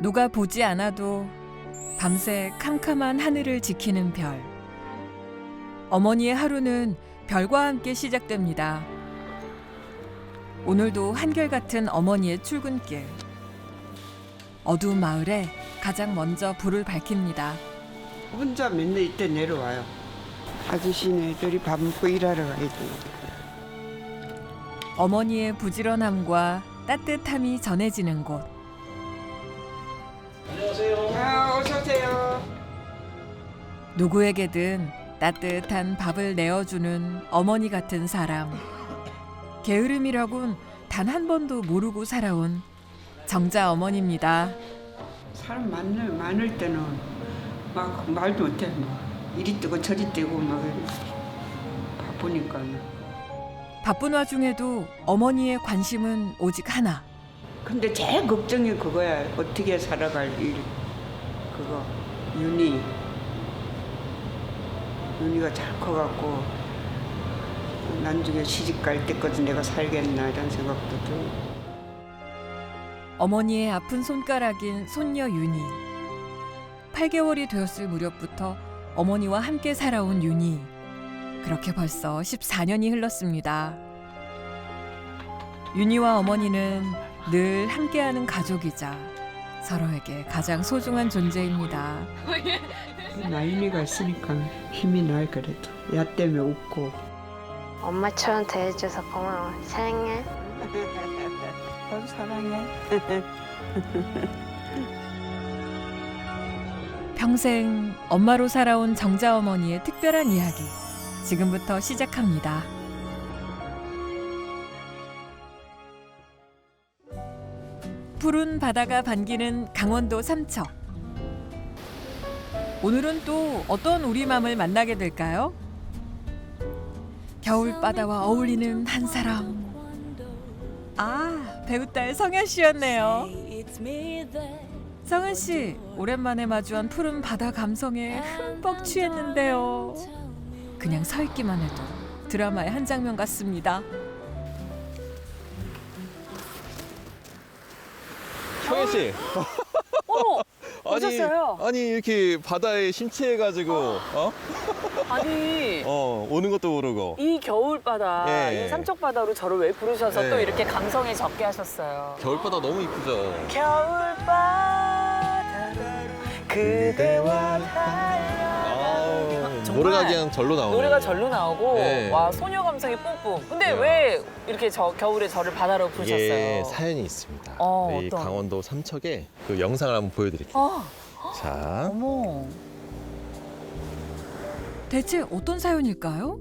누가 보지 않아도 밤새 캄캄한 하늘을 지키는 별. 어머니의 하루는 별과 함께 시작됩니다. 오늘도 한결같은 어머니의 출근길. 어두운 마을에 가장 먼저 불을 밝힙니다. 혼자 맨날 이때 내려와요. 아저씨네들이 밥 먹고 일하러 가야지. 어머니의 부지런함과 따뜻함이 전해지는 곳. 아, 어서 오세요. 누구에게든 따뜻한 밥을 내어주는 어머니 같은 사람. 게으름이라곤 단 한 번도 모르고 살아온 정자 어머니입니다. 사람 많을, 많을 때는 막 말도 못해. 막 이리 뜨고 저리 뜨고 막. 바쁘니까. 바쁜 와중에도 어머니의 관심은 오직 하나. 근데 제일 걱정이 그거야. 어떻게 살아갈 일. 그거. 윤희. 윤희가 잘 커갖고 나중에 시집 갈 때까지 내가 살겠나 이런 생각도 들고. 어머니의 아픈 손가락인 손녀 윤희. 8개월이 되었을 무렵부터 어머니와 함께 살아온 윤희. 그렇게 벌써 14년이 흘렀습니다. 윤희와 어머니는 늘 함께하는 가족이자 서로에게 가장 소중한 존재입니다. 나윤이가 있으니까 힘이 날 그래도. 야 때문에 웃고. 엄마처럼 대해줘서 고마워. 사랑해. 나도 사랑해. 평생 엄마로 살아온 정자 어머니의 특별한 이야기 지금부터 시작합니다. 푸른 바다가 반기는 강원도 삼척. 오늘은 또 어떤 우리 맘을 만나게 될까요? 겨울 바다와 어울리는 한 사람. 아, 배우 딸 성현 씨였네요. 성은 씨, 오랜만에 마주한 푸른 바다 감성에 흠뻑 취했는데요. 그냥 서 있기만 해도 드라마의 한 장면 같습니다. 성현 씨. 어머, 아니, 오셨어요? 아니 이렇게 바다에 심취해가지고 어? 아니 어 오는 것도 모르고. 이 겨울바다, 예, 예. 이 삼척바다로 저를 왜 부르셔서 예. 또 이렇게 감성에 적게 하셨어요? 겨울바다 너무 이쁘죠. 겨울바다로 그대와 정말 노래가 그냥 절로 나오네. 노래가 절로 나오고 예. 와 소녀 감성이 뿜뿜. 근데 예. 왜 이렇게 저 겨울에 저를 바다로 부르셨어요? 이게 사연이 있습니다. 어, 이 어떤? 강원도 삼척에 그 영상을 한번 보여드릴게요. 아, 자, 어머. 대체 어떤 사연일까요?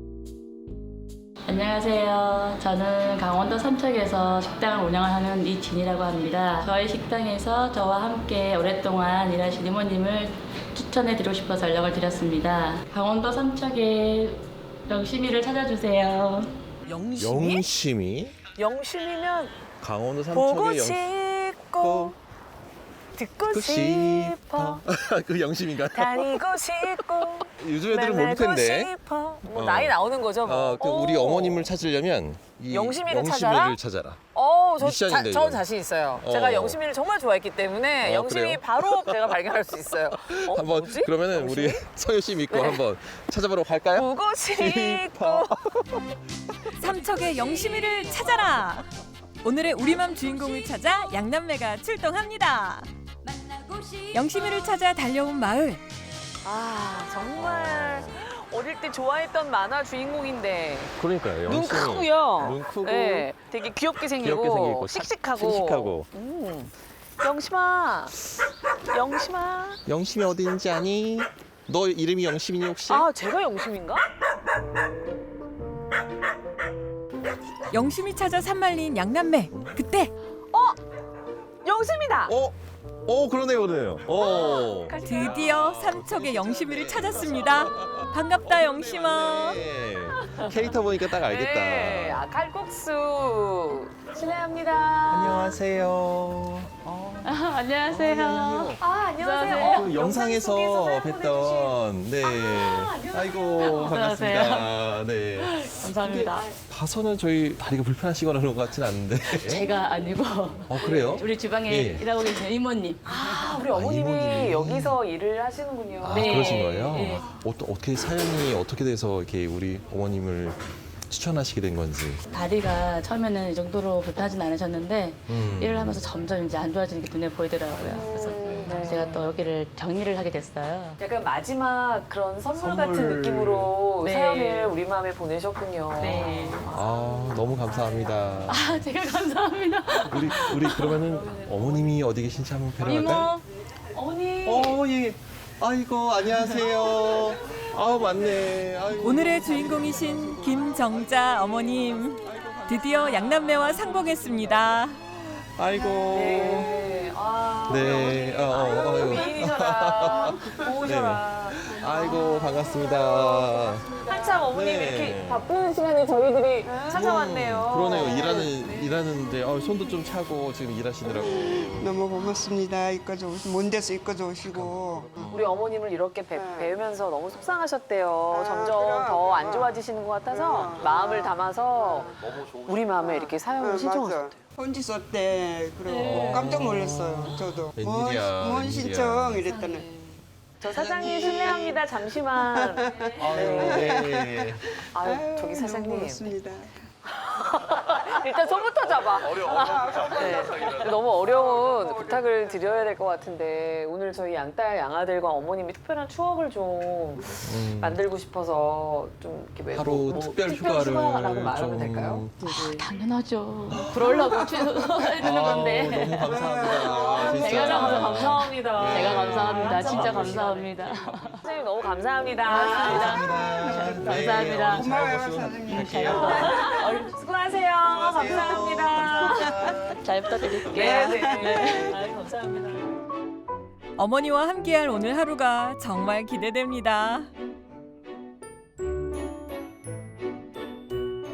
안녕하세요. 저는 강원도 삼척에서 식당을 운영하는 이진이라고 합니다. 저희 식당에서 저와 함께 오랫동안 일하신 이모님을 추천해 드리고 싶어서 연락을 드렸습니다. 강원도 삼척에 영심이를 찾아주세요. 영심이? 영심이 영심이면 강원도 보고 삼척의 영. 싶고 듣고 듣고 싶어 그 영심인가요? 다니고 싶고 요즘 애들은 모를 만나고 텐데. 싶어. 뭐 어. 나이 나오는 거죠 뭐. 어, 그 우리 오. 어머님을 찾으려면 이 영심이를 영심이를 찾아라? 어, 저, 미션인데, 자, 저 이건. 자신 있어요. 어. 제가 영심이를 정말 좋아했기 때문에 어, 영심이 그래요? 바로 제가 발견할 수 있어요. 어, 한번 뭐지? 그러면은? 우리 성현 씨 믿고 네. 한번 찾아보러 갈까요? 보고 싶고. 삼척의 영심이를 찾아라. 오늘의 우리맘 주인공을 찾아 양남매가 출동합니다. 영심이를 찾아 달려온 마을. 아 정말 어릴 때 좋아했던 만화 주인공인데 그러니까요. 눈 영심이. 크고요. 눈 크고 네, 되게 귀엽게 생기고, 귀엽게 생기고 착- 씩씩하고. 씩씩하고. 음. 영심아, 영심아. 영심이 어디 있는지 아니? 너 이름이 영심이니 혹시? 아 제가 영심인가? 영심이 찾아 산말린 양남매. 그때 영심이다. 어? 어 그러네요 그러네요. 어. 드디어 삼척의 영심이를 찾았습니다. 반갑다 영심아. 네. 캐릭터 보니까 딱 알겠다. 네, 아, 칼국수 실례합니다. 안녕하세요. 어, 안녕하세요. 아, 안녕하세요. 안녕하세요. 어, 그 영상에서 뵀던 네. 아 이고 안녕하세요. 반갑습니다. 네. 감사합니다. 봐서는 저희 다리가 불편하시거나 그런 것 같진 않은데. 제가 아니고 어 그래요? 우리 주방에 예. 일하고 계신 이모님. 아, 우리 어머님이 이모님이. 여기서 일을 하시는군요. 아 네. 그러신 거예요? 예. 어떠, 어떻게 사연이 어떻게 돼서 이렇게 우리 어머님을 추천하시게 된 건지. 다리가 처음에는 이 정도로 불편하진 않으셨는데 음. 일을 하면서 점점 이제 안 좋아지는 게 눈에 보이더라고요. 그래서 네. 제가 또 여기를 정리를 하게 됐어요. 약간 마지막 그런 선물, 선물. 같은 느낌으로 네. 사연을 우리 마음에 보내셨군요. 네. 아 너무 감사합니다. 아, 제가 감사합니다. 우리 우리 그러면은 어머님이 어디 계신지 한번 뵈러 갈까요? 이모. 어머니. 어 예. 아이고 안녕하세요. 아 맞네. 아이고. 오늘의 주인공이신 김정자 어머님. 드디어 양남매와 상봉했습니다. 아이고. 네. 아, 네. 어, 어, 어, 아이고. 미인이셔라. 오셔라. 아이고 반갑습니다. 한참 어머님이 네. 이렇게 바쁜 시간에 저희들이 찾아왔네요. 그러네요. 일하는 일하는데 어, 손도 좀 차고 지금 일하시느라고. 너무 고맙습니다. 이까지 오시, 먼 데서 이까지 오시고. 우리 어머님을 이렇게 뵈, 네. 뵈면서 너무 속상하셨대요. 아, 점점 그럼, 더 안 그럼. 좋아지시는 것 같아서 그럼. 마음을 담아서 우리 마음에 이렇게 사연을 신청하셨대요. 편지 썼대. 그리고 깜짝 놀랐어요. 저도. 뭔, 웬일이야, 뭔 웬일이야. 신청 이랬더니. 저 사장님 실례합니다. 잠시만. 아유, 네. 아유, 아유, 저기 너무 사장님. 고맙습니다. 일단 손부터 잡아. 네. 너무 어려운 부탁을 드려야 될 것 같은데 오늘 저희 양딸 양아들과 어머님이 특별한 추억을 좀 음, 만들고 싶어서 좀 이렇게 왜 하루 뭐, 뭐 특별 휴가를 휴가라고 말하면 좀 될까요? 아, 당연하죠. 그러려고 취소해야 되는 건데. 아우, 너무 감사합니다. 진짜. 제가 너무 감사합니다. 제가 감사합니다. 진짜 감사합니다. 선생님 너무 감사합니다. 감사합니다. 네, 감사합니다. 고마워요, 사장님. 얼른 수고하세요. 감사합니다. 잘 부탁드릴게요. 네, 네. 아유, 감사합니다. 어머니와 함께할 오늘 하루가 정말 기대됩니다.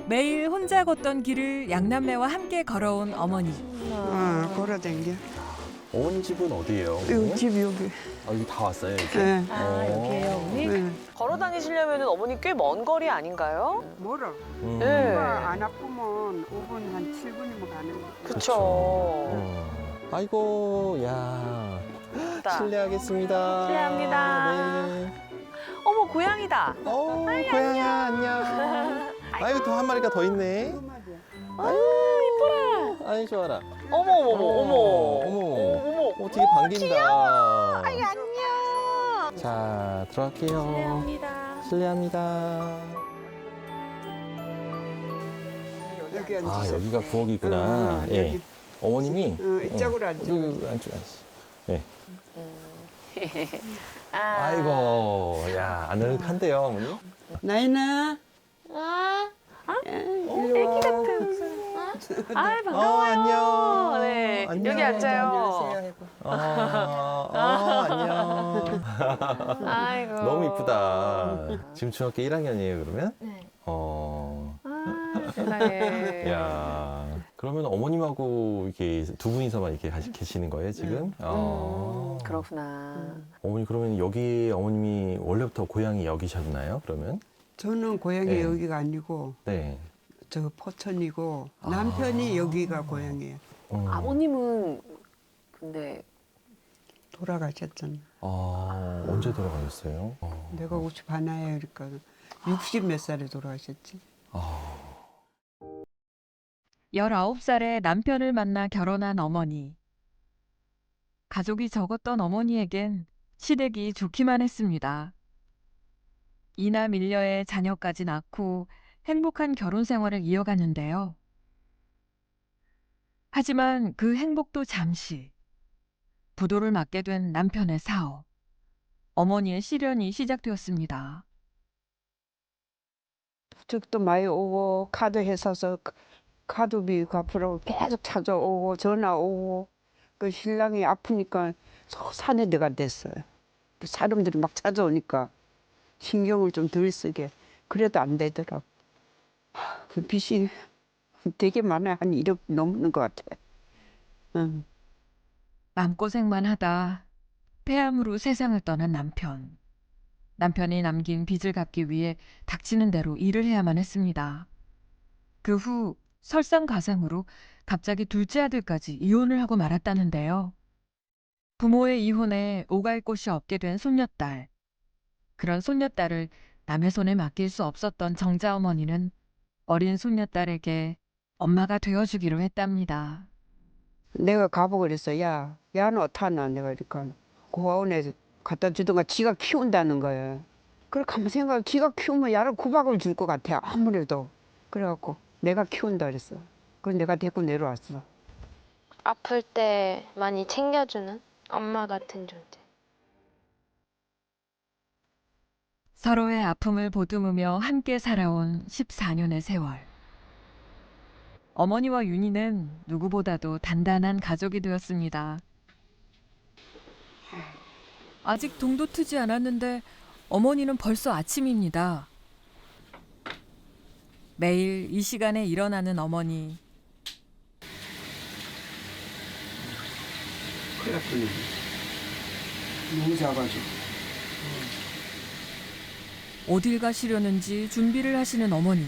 매일 혼자 걷던 길을 양남매와 함께 걸어온 어머니. 어, 걸어댕겨. 어머님 집은 어디예요? 여기 집 여기. 아, 여기 다 왔어요, 이제. 네. 아, 여기에요, 어머니? 네. 걸어 다니시려면 어머니 꽤 먼 거리 아닌가요? 멀어. 음. 네. 엄마 안 아프면 5분 한 7분이면 가는 거. 그쵸. 음. 아이고, 야. 좋다. 실례하겠습니다. 실례합니다. 네. 어머, 고양이다. 어, 고양이야, 안녕. 아이고, 더한 마리가 더 있네. 아유, 이뻐라. 아이, 좋아라. 어머, 어머, 어머, 어머. 어머. 어머. 어, 되게 반긴다. 아이, 안녕. 자, 들어갈게요. 실례합니다. 실례합니다. 여기 앉으세요. 아, 여기가 부엌이구나. 어, 예. 여기. 어머님이. 어, 이쪽으로 어, 앉아. 여기 앉죠, 앉죠. 예. 아. 아이고, 야, 아늑한데요, 어머니? 나이나. 아, 일로 와. 아이, 어, 반가워요. 안녕. 네, 안녕. 여기 앉아요. 안녕하세요. 어, 어, 안녕. 아이고. 너무 이쁘다. 지금 중학교 1학년이에요, 그러면? 네. 어, 아, 세상에. 야. 그러면 어머님하고 이렇게 두 분이서만 이렇게 가시- 계시는 거예요, 지금? 어. 음, 그렇구나. 어머니, 그러면 여기 어머님이 원래부터 고향이 여기셨나요, 그러면? 저는 고향이 네. 여기가 아니고 네. 저 포천이고 아. 남편이 여기가 고향이에요. 음. 아버님은 근데 돌아가셨잖아. 아, 언제 돌아가셨어요? 어. 내가 50 하나에 그러니까 60 몇 살에 돌아가셨지. 아, 19살에 남편을 만나 결혼한 어머니. 가족이 적었던 어머니에겐 시댁이 좋기만 했습니다. 이남 일녀의 자녀까지 낳고 행복한 결혼 생활을 이어갔는데요. 하지만 그 행복도 잠시. 부도를 맞게 된 남편의 사업. 어머니의 시련이 시작되었습니다. 부쩍도 많이 오고 카드 회사서 카- 카드비 갚으라고 계속 찾아오고 전화 오고 그 신랑이 아프니까 서- 산에 내가 됐어요. 그 사람들이 막 찾아오니까 신경을 좀 덜 쓰게 그래도 안 되더라고. 하, 그 빚이 되게 많아요. 한 1억 넘는 것 같아. 응. 맘고생만 하다 폐암으로 세상을 떠난 남편. 남편이 남긴 빚을 갚기 위해 닥치는 대로 일을 해야만 했습니다. 그 후 설상가상으로 갑자기 둘째 아들까지 이혼을 하고 말았다는데요. 부모의 이혼에 오갈 곳이 없게 된 손녀딸. 그런 손녀딸을 남의 손에 맡길 수 없었던 정자 어머니는 어린 손녀딸에게 엄마가 되어주기로 했답니다. 내가 가보고 그랬어. 야, 야, 너 어떡하나? 내가 그러니까 고아원에 갖다 주던가 지가 키운다는 거야. 그래, 가만 생각해. 지가 키우면 야를 구박을 줄 것 같아. 아무래도. 그래갖고 내가 키운다 그랬어. 그래서 내가 데리고 내려왔어. 아플 때 많이 챙겨주는 엄마 같은 존재. 서로의 아픔을 보듬으며 함께 살아온 14년의 세월. 어머니와 윤희는 누구보다도 단단한 가족이 되었습니다. 아직 동도 트지 않았는데 어머니는 벌써 아침입니다. 매일 이 시간에 일어나는 어머니. 큰일 났더니 너무 작아져. 어딜 가시려는지 준비를 하시는 어머니.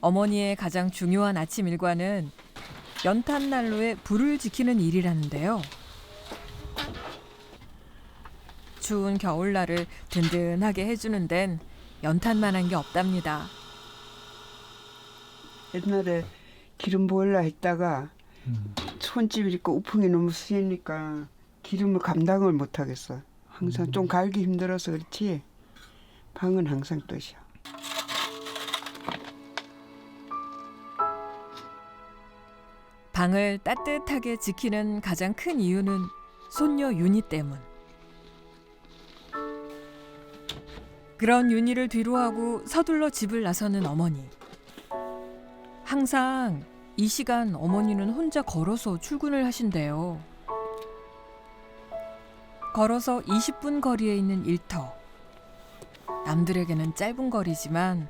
어머니의 가장 중요한 아침 일과는 연탄 난로에 불을 지키는 일이라는데요. 추운 겨울날을 든든하게 해주는 데는 연탄만한 게 없답니다. 옛날에 기름 보일러 했다가 손집 있고 우풍이 너무 세니까 기름을 감당을 못 하겠어. 항상 좀 갈기 힘들어서 그렇지. 방은 항상 뜻이야. 방을 따뜻하게 지키는 가장 큰 이유는 손녀 윤희 때문. 그런 윤희를 뒤로하고 서둘러 집을 나서는 어머니. 항상 이 시간 어머니는 혼자 걸어서 출근을 하신대요. 걸어서 20분 거리에 있는 일터. 남들에게는 짧은 거리지만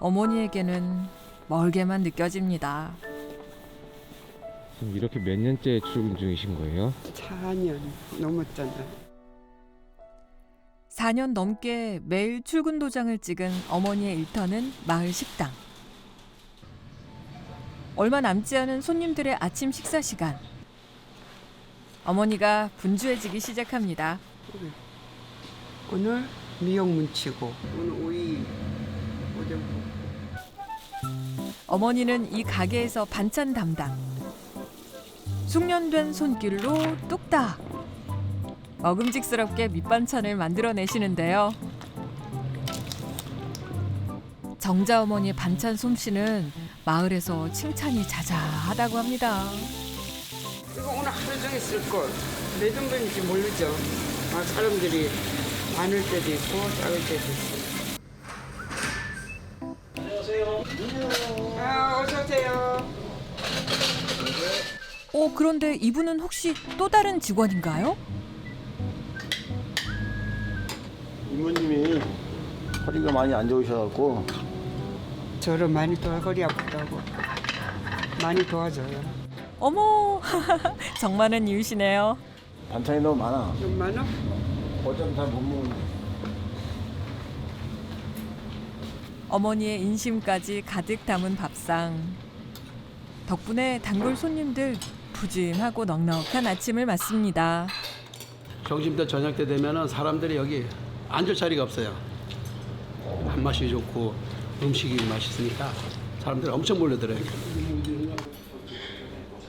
어머니에게는 멀게만 느껴집니다. 지금 이렇게 몇 년째 출근 중이신 거예요? 4년 넘었잖아. 4년 넘게 매일 출근 도장을 찍은 어머니의 일터는 마을 식당. 얼마 남지 않은 손님들의 아침 식사 시간. 어머니가 분주해지기 시작합니다. 오늘 미역 문치고 오늘 오이 오뎅국. 어머니는 이 가게에서 반찬 담당. 숙련된 손길로 뚝딱 먹음직스럽게 밑반찬을 만들어내시는데요. 정자 어머니의 반찬 솜씨는 마을에서 칭찬이 자자하다고 합니다. 쓸 걸. 몇 인분인지 모르죠. 아, 사람들이 많을 때도 있고 작을 때도 있고. 안녕하세요. 아, 어서 오세요. 어, 그런데 이분은 혹시 또 다른 직원인가요? 이모님이 허리가 많이 안 좋으셔갖고 저를 많이 도와 허리 아프다고 많이 도와줘요. 어머, 정많은 이유시네요. 반찬이 너무 많아. 좀 많아? 어쩜 잘못 먹는데. 어머니의 인심까지 가득 담은 밥상. 덕분에 단골 손님들 푸짐하고 넉넉한 아침을 맞습니다. 점심 때 저녁 때 되면은 사람들이 여기 앉을 자리가 없어요. 한맛이 좋고 음식이 맛있으니까 사람들이 엄청 몰려들어요.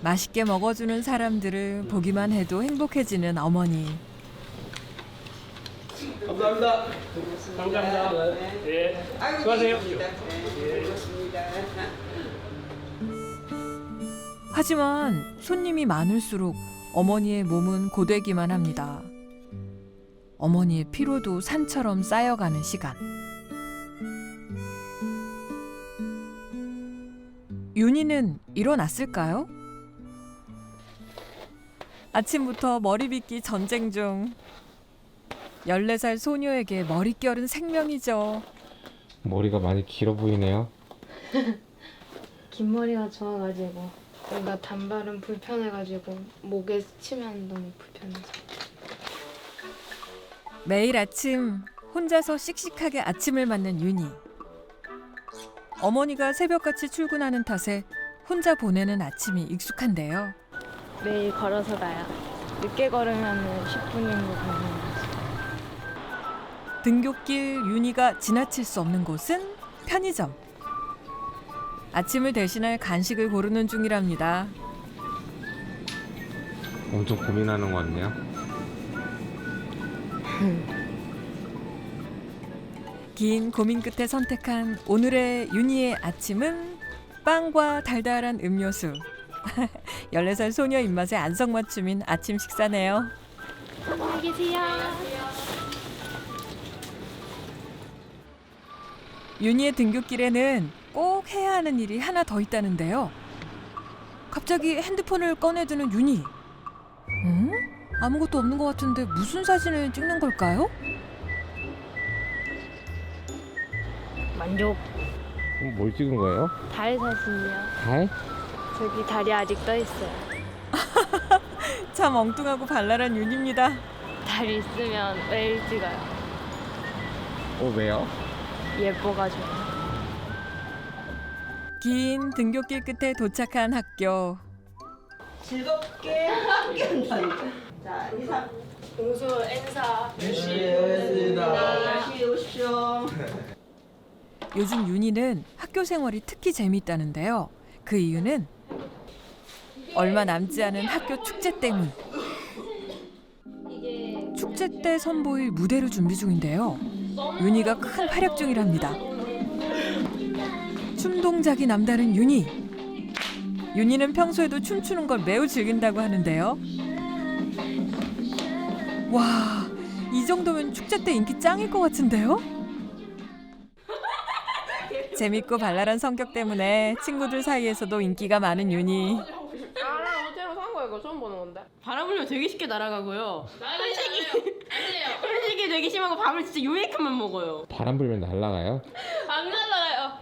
맛있게 먹어주는 사람들을 보기만 해도 행복해지는 어머니. 감사합니다. 감사합니다. 예. 수고하세요. 하지만 손님이 많을수록 어머니의 몸은 고되기만 합니다. 어머니의 피로도 산처럼 쌓여가는 시간. 윤희는 일어났을까요? 아침부터 머리 빗기 전쟁 중. 14살 소녀에게 머릿결은 생명이죠. 머리가 많이 길어 보이네요. 긴 머리가 좋아가지고 뭔가 단발은 불편해가지고 목에 치면 너무 불편해서. 매일 아침 혼자서 씩씩하게 아침을 맞는 윤희. 어머니가 새벽같이 출근하는 탓에 혼자 보내는 아침이 익숙한데요. 매일 걸어서 가요. 늦게 걸으면 10분이면 가는 거지. 등굣길 윤희가 지나칠 수 없는 곳은 편의점. 아침을 대신할 간식을 고르는 중이랍니다. 엄청 고민하는 것 같네요. 긴 고민 끝에 선택한 오늘의 윤희의 아침은 빵과 달달한 음료수. 14살 소녀 입맛에 안성맞춤인 아침 식사네요. 안녕히 계세요. 윤희의 등굣길에는 꼭 해야 하는 일이 하나 더 있다는데요. 갑자기 핸드폰을 꺼내드는 윤희. 응? 아무것도 없는 것 같은데 무슨 사진을 찍는 걸까요? 만족. 그럼 뭘 찍은 거예요? 달 사진이요. 달? 저기 달이 아직 떠 있어요. 참 엉뚱하고 발랄한 윤희입니다. 달이 있으면 매일 찍어요. 어 왜요? 예뻐가지고. 긴 등굣길 끝에 도착한 학교. 공수 N사. 요즘 윤희는 학교 생활이 특히 재미있다는데요. 그 이유는 얼마 남지 않은 학교 축제 때문. 축제 때 선보일 무대를 준비 중인데요. 윤희가 큰 활약 중이랍니다. 춤 동작이 남다른 윤희. 윤희는 평소에도 춤추는 걸 매우 즐긴다고 하는데요. 와, 이 정도면 축제 때 인기 짱일 것 같은데요? 재밌고 발랄한 성격 때문에 친구들 사이에서도 인기가 많은 윤희. 이거 처음 보는 건데. 바람 불면 되게 쉽게 날아가고요. 흔식이 흔식이 되게 심하고 밥을 진짜 요만큼만 먹어요. 바람 불면 날아가요? 안 날아가요.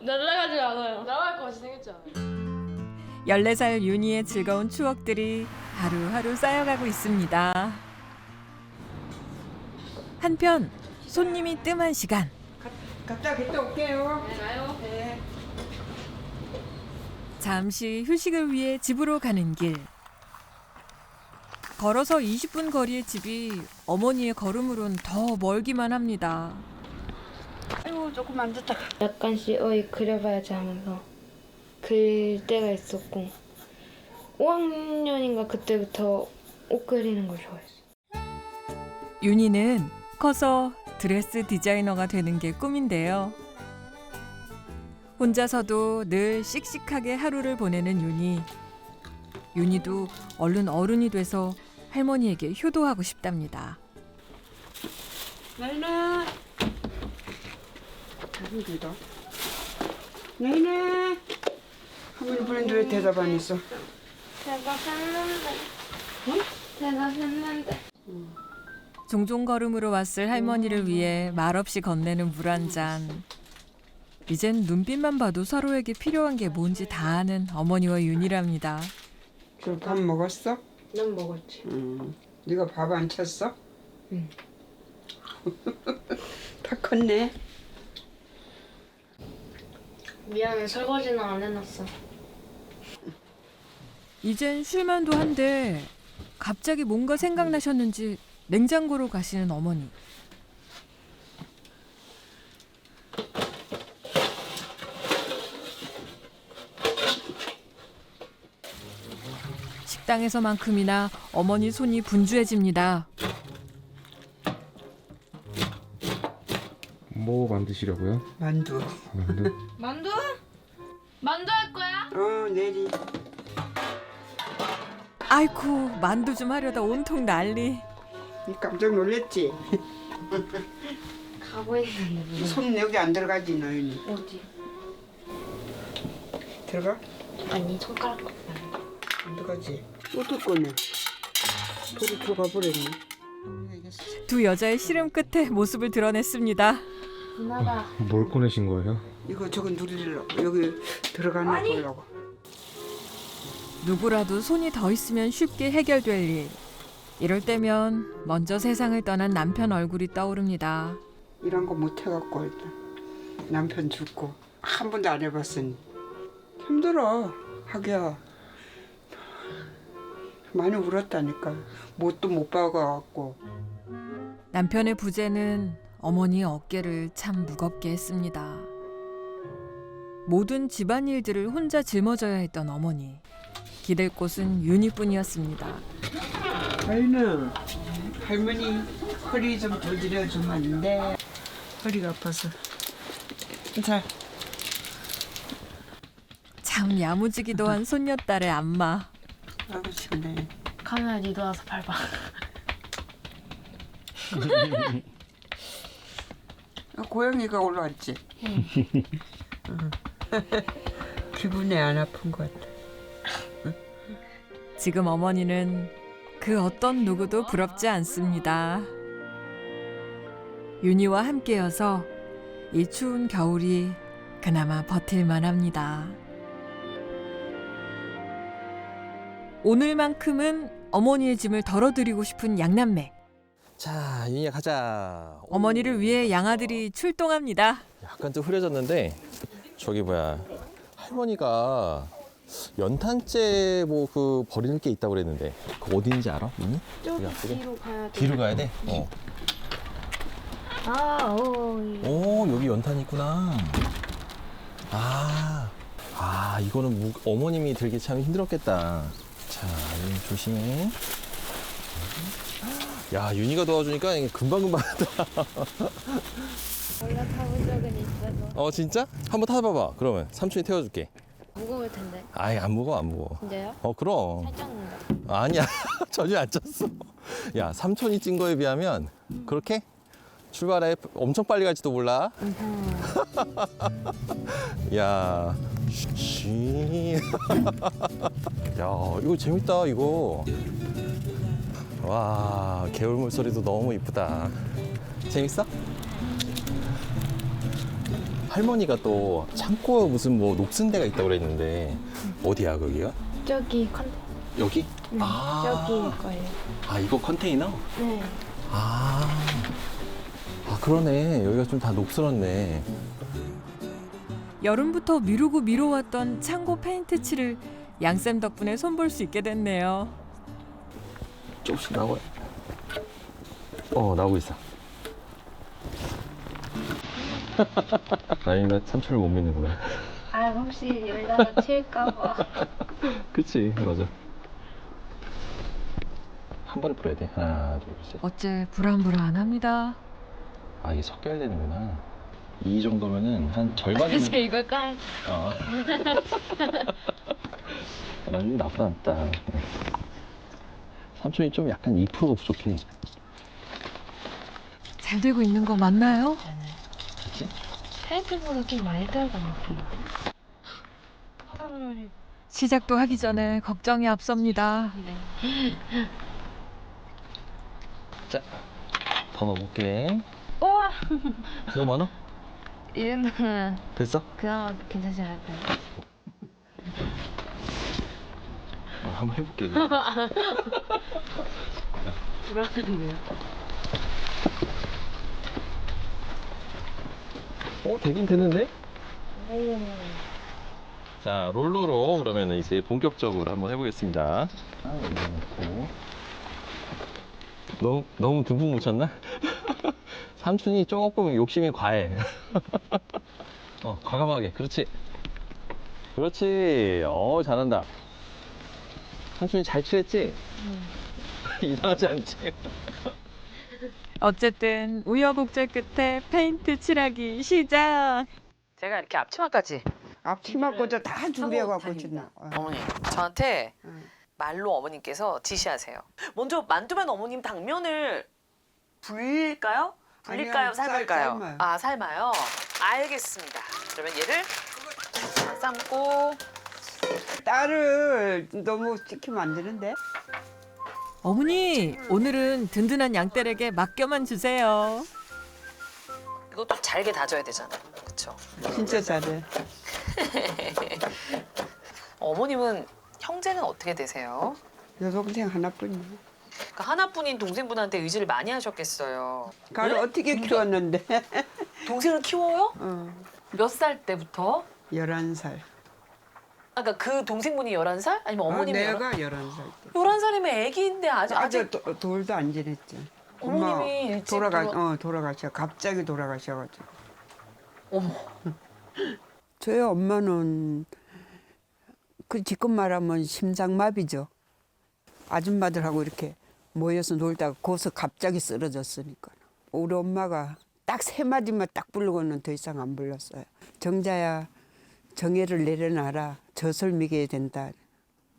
날아가지 않아요. 날아갈 것 같이 않아요? 14살 윤희의 즐거운 추억들이 하루하루 쌓여가고 있습니다. 한편 손님이 뜸한 시간. 갔다 갔다 올게요. 잠시 휴식을 위해 집으로 가는 길. 걸어서 20분 거리의 집이 어머니의 걸음으론 더 멀기만 합니다. 아이고 조금 앉았다가 약간씩 어이 그려봐야지 하면서 그릴 때가 있었고 5학년인가 그때부터 옷 그리는 걸 좋아했어. 윤희는 커서 드레스 디자이너가 되는 게 꿈인데요. 혼자서도 늘 씩씩하게 하루를 보내는 윤희. 윤희도 얼른 어른이 돼서 할머니에게 효도하고 싶답니다. 나이나 누구다? 나이나 할머니 보냈는데 왜 대답 안 했어? 대답했는데. 대답했는데. 종종 걸음으로 왔을 할머니를 위해 말없이 건네는 물 한 잔. 이젠 눈빛만 봐도 서로에게 필요한 게 뭔지 다 아는 어머니와 윤희랍니다. 저밥 먹었어? 난 먹었지. 응. 네가 밥안 쳤어? 응. 다 컸네. 미안해 설거지는 안 해놨어. 이젠 쉴만도 한데 갑자기 뭔가 생각나셨는지 냉장고로 가시는 어머니. 식당에서만큼이나 어머니 손이 분주해집니다. 뭐 만드시려고요? 만두. 만두? 만두? 만두 할 거야? 어 내리. 아이쿠 만두 좀 하려다 온통 난리. 니 깜짝 놀랬지? 가고 있는데 손 여기 안 들어가지 너희는. 어디? 들어가? 아니 손가락. 안 들어가지. 어떨 거네. 돌이 들어가 버렸네. 두 여자의 씨름 끝에 모습을 드러냈습니다. 누나가 뭘 꺼내신 거예요? 이거 저거 누리려고 여기 들어가나 보려고. 누구라도 손이 더 있으면 쉽게 해결될 일. 이럴 때면 먼저 세상을 떠난 남편 얼굴이 떠오릅니다. 이런 거 못 해갖고 남편 죽고 한 번도 안 해봤으니 힘들어 하기야 많이 울었다니까 뭣도 못 박아갖고 남편의 부재는 어머니 어깨를 참 무겁게 했습니다. 모든 집안일들을 혼자 짊어져야 했던 어머니. 기댈 곳은 윤희뿐이었습니다. 저희는 할머니 허리 좀 두드려주면 안 돼. 허리가 아파서. 자, 참 야무지기도 한 손녀딸의 안마. 아고 시원해. 카메라 니도 와서 밟아. 아, 고양이가 올라왔지. 응. 기분이 안 아픈 것 같아. 지금 어머니는 그 어떤 누구도 부럽지 않습니다. 윤희와 함께여서 이 추운 겨울이 그나마 버틸만 합니다. 오늘만큼은 어머니의 짐을 덜어드리고 싶은 양남매. 자, 윤희야 가자. 어머니를 위해 양아들이 출동합니다. 약간 좀 흐려졌는데 저기 뭐야 할머니가 연탄재 뭐 그 버릴 게 있다고 그랬는데 그 어딘지 알아? 윤희? 저기? 뒤로 가야 돼. 뒤로 가야 돼? 어. 아, 오. 오 여기 연탄 있구나. 아, 아 이거는 무, 어머님이 들기 참 힘들었겠다. 자, 윤희 조심해. 야 윤희가 도와주니까 금방금방 하다. 올라타본 적은 있어도 어 진짜? 한번 타봐봐. 그러면 삼촌이 태워줄게. 무거울 텐데. 아이 안 무거워 안 무거워. 진짜요? 어 그럼. 살짝는다. 아니야 전혀 안 쪘어. 야 삼촌이 찐 거에 비하면 그렇게 출발해 엄청 빨리 갈지도 몰라. 야, 쉬. 야 이거 재밌다 이거. 와 개울 물 소리도 너무 이쁘다. 재밌어? 할머니가 또 창고 무슨 뭐 녹슨 데가 있다고 그랬는데 어디야 거기가? 저기 컨 여기? 네, 아. 저기일 거예요. 아 이거 컨테이너? 네. 아, 아 그러네 여기가 좀 다 녹슬었네 여름부터 미루고 미뤄왔던 창고 페인트 칠을 양쌤 덕분에 손볼 수 있게 됐네요. 조금씩 나와 어 나오고 있어. 아니 나 삼촌을 못 믿는구나. 아, 혹시 열다가 칠까봐. 그치 맞아. 한 번에 풀어야 돼. 하나 둘셋아 어째 불안불안합니다. 아, 이게 섞여야 되는구나 이 정도면은 한 절반은 그래서 이걸 깔. 어. 난 나쁘지 않다. 삼촌이 좀 약간 2%가 부족해. 잘 되고 있는 거 맞나요? 그치? 페인트보다 좀 많이 들어간 느낌. 땀을 시작도 하기 전에 걱정이 앞섭니다. 네. 자, 더 넣어볼게. 우와! 너무 많아? 이 정도면 됐어? 그나마 괜찮지 않을까요? 어, 한번 해볼게. 불안한데요. 어, 되긴 되는데? 자, 롤러로 그러면 이제 본격적으로 한번 해보겠습니다. 아, 넣고. 너무, 너무 듬뿍 묻혔나? 삼촌이 조금 욕심이 과해. 어, 과감하게. 그렇지. 그렇지. 어, 잘한다. 삼촌이 잘 칠했지? 이상하지 않지? 어쨌든 우여곡절 끝에 페인트 칠하기 시작. 제가 이렇게 앞치마까지 앞치마고도 다 준비해갖고 하고 준다. 어머니 저한테 응. 말로 어머님께서 지시하세요. 먼저 만두면 어머님 당면을 불릴까요? 불릴까요? 아니요, 쌀- 삶을까요? 삶아요. 아 삶아요. 알겠습니다. 그러면 얘를 삶고 딸을 너무 시키면 안 되는데. 어머니 오늘은 든든한 양떼에게 맡겨만 주세요. 이것도 잘게 다져야 되잖아요. 그렇죠? 진짜 잘해. 어머님은 형제는 어떻게 되세요? 여동생 하나뿐이야. 그러니까 하나뿐인 동생분한테 의지를 많이 하셨겠어요. 가를 어떻게 키웠는데? 동생을 키워요? 어, 몇 살 때부터? 11살. 아까 그 동생분이 11살? 아니면 어머님이 아, 11살? 내가 11살 때. 11살이면 애기인데 아직 아직 아직 도- 돌도 안 지냈죠. 어머님이 일찍 돌아가 돌아- 어 돌아가셔 갑자기 돌아가셔가지고. 어머. 저희 엄마는 그 지금 말하면 심장마비죠. 아줌마들하고 이렇게 모여서 놀다가 거기서 갑자기 쓰러졌으니까. 우리 엄마가 딱 세 마디만 딱 부르고는 더 이상 안 불렀어요. 정자야 정예를 내려놔라. 젖을 먹여야 된다.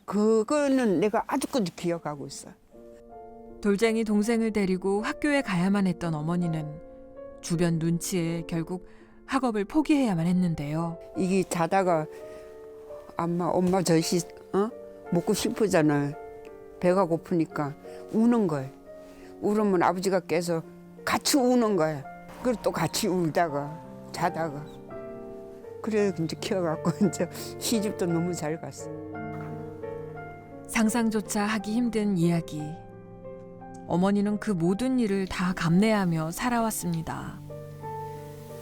그거는 내가 아직까지 기억하고 있어요. 돌쟁이 동생을 데리고 학교에 가야만 했던 어머니는 주변 눈치에 결국 학업을 포기해야만 했는데요. 이게 자다가 엄마 엄마 젖이 어? 먹고 싶으잖아요. 배가 고프니까 우는 거예요. 울으면 아버지가 깨서 같이 우는 거예요. 그리고 또 같이 울다가 자다가 그래 이제 키워갖고 이제 시집도 너무 잘 갔어. 상상조차 하기 힘든 이야기. 어머니는 그 모든 일을 다 감내하며 살아왔습니다.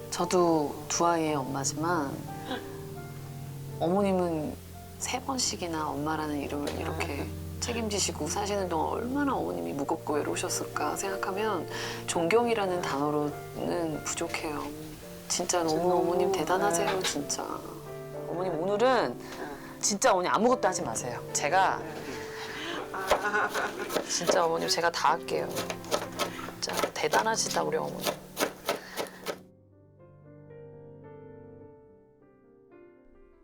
저도 두 아이의 엄마지만 어머님은 세 번씩이나 엄마라는 이름을 이렇게 책임지시고 사시는 동안 얼마나 어머님이 무겁고 외로우셨을까 생각하면 존경이라는 단어로는 부족해요. 진짜 너무 어머님 대단하세요, 진짜. 어머님 오늘은 진짜 어머니 아무것도 하지 마세요. 제가 진짜 어머님 제가 다 할게요. 진짜 대단하시다 우리 어머니.